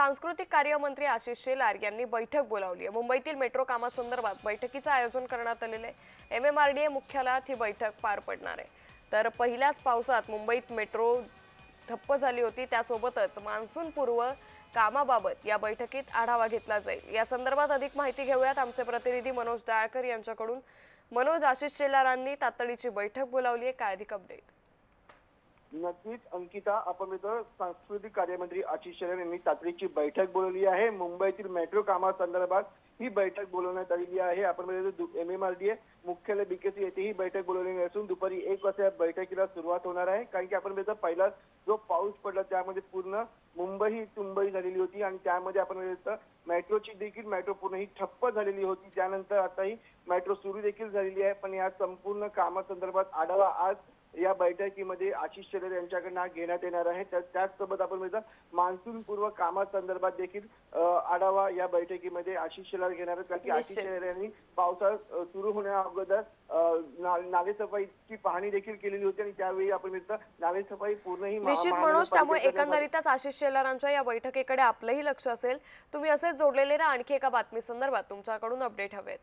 सांस्कृतिक कार्यमंत्री आशिष शेलार यांनी बैठक बोलावली आहे. मुंबईतील मेट्रो कामासंदर्भात बैठकीचं आयोजन करण्यात आलेलं आहे. M M R D A मुख्यालयात ही बैठक पार पडणार आहे. तर पहिल्याच पावसात मुंबईत मेट्रो ठप्प झाली होती. त्यासोबतच मान्सूनपूर्व कामाबाबत या बैठकीत आढावा घेतला जाईल. या संदर्भात अधिक माहिती घेऊयात. आमचे प्रतिनिधी मनोज दाळकर यांच्याकडून. मनोज आशिष शेलारांनी तातडीची बैठक बोलावली आहे. काय अधिक अपडेट नक्कीच अंकिता आपण इथं सांस्कृतिक कार्यमंत्री आशिष शरण यांनी तातडीची बैठक बोलवली आहे. मुंबईतील मेट्रो कामासंदर्भात ही बैठक बोलवण्यात आलेली आहे. आपण M M R D A मुख्यालय बीकेसी येथे ही बैठक बोलवलेली असून दुपारी एक वाजता या बैठकीला सुरुवात होणार आहे. कारण की आपण पहिला जो पाऊस पडला त्यामध्ये पूर्ण मुंबई ही तुंबई झालेली होती आणि त्यामध्ये आपण मेट्रोची देखील मेट्रो पूर्ण ही ठप्प झालेली होती. त्यानंतर आता ही मेट्रो सुरू देखील झालेली आहे. पण या संपूर्ण कामासंदर्भात आढावा आज या बैठकीमध्ये आशिष शेलार यांच्याकडनं घेण्यात येणार आहे. त्या- त्याचसोबत आपण मान्सून पूर्व कामासंदर्भात देखील आढावा या बैठकीमध्ये आशिष शेलार घेणार आहेत. कारण की आशिष. शेलार यांनी पावसाळा सुरू होण्या अगोदर अ, ना- नालेसफाईची पाहणी देखील केलेली होती. आणि त्यावेळी आपण नालेसफाई पूर्ण ही मनोज त्यामुळे एकंदरीतच आशिष शेलारांच्या या बैठकीकडे आपलंही लक्ष असेल. तुम्ही असेच जोडलेले राहा आणखी एका बातमी संदर्भात. तुमच्याकडून अपडेट हवेत.